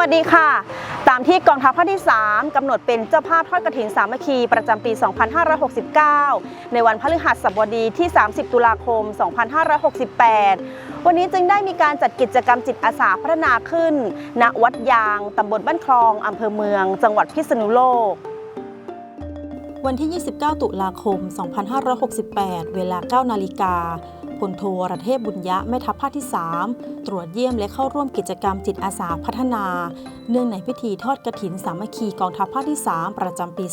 วัสดีค่ะ ตามที่กองทัพภาคที่ 3 กำหนดเป็นเจ้าภาพทอดกฐินสามัคคีประจำปี 2569 ในวันพฤหัสบดีที่ 30 ตุลาคม 2568 วันนี้จึงได้มีการจัดกิจกรรมจิตอาสาพัฒนาขึ้น ณ วัดยาง ตำบลบ้านคลอง อำเภอเมือง จังหวัดพิษณุโลกวันที่ 29 ตุลาคม 2568 เวลา 9 นาฬิกา พลโทรเทพบุญยะแม่ทัพภาคที่ 3 ตรวจเยี่ยมและเข้าร่วมกิจกรรมจิตอาสาพัฒนา เนื่องในพิธีทอดกระถินสามัคคีกองทัพภาคที่ 3 ประจำปี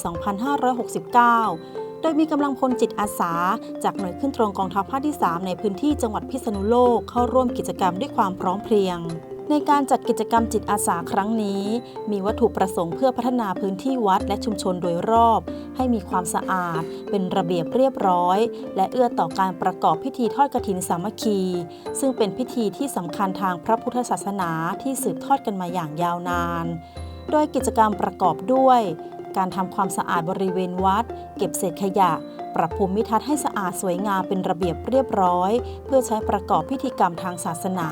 2569โดยมีกำลังพลจิตอาสา จากหน่วยขึ้นตรงกองทัพภาคที่ 3 ในพื้นที่จังหวัดพิษณุโลกเข้าร่วมกิจกรรมด้วยความพร้อมเพรียง ในการจัดกิจกรรมจิตอาสาครั้งนี้ มีวัตถุประสงค์เพื่อพัฒนาพื้นที่วัดและชุมชนโดยรอบ ให้มีความสะอาด เป็นระเบียบเรียบร้อย และเอื้อต่อการประกอบพิธีทอดกฐินสามัคคี ซึ่งเป็นพิธีที่สำคัญทางพระพุทธศาสนาที่สืบทอดกันมาอย่างยาวนาน โดยกิจกรรมประกอบด้วย การทำความสะอาดบริเวณวัด เก็บเศษขยะปรับภูมิทัศน์ให้สะอาดสวยงามเป็นระเบียบเรียบร้อย เพื่อใช้ประกอบพิธีกรรมทางศาสนา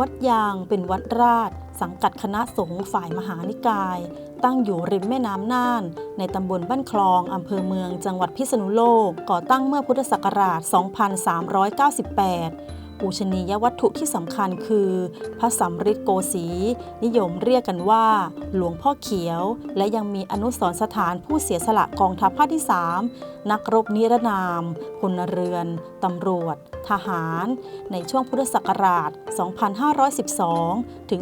วัดยางเป็นวัดราช สังกัดคณะสงฆ์ฝ่ายมหานิกาย ตั้งอยู่ริมแม่น้ำน่าน ในตำบลบ้านคลองอำเภอเมืองจังหวัดพิษณุโลก ก่อตั้งเมื่อพุทธศักราช 2398 ปูชนียวัตถุที่สำคัญคือ พระสำริดโกสีนิยมเรียกกันว่า หลวงพ่อเขียว และยังมีอนุสรณ์สถานผู้เสียสละกองทัพภาคที่ 3 นักรบนิรนามพลเรือนตำรวจ ทหาร ในช่วงพุทธศักราช 2512 ถึง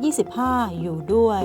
2525 อยู่ด้วย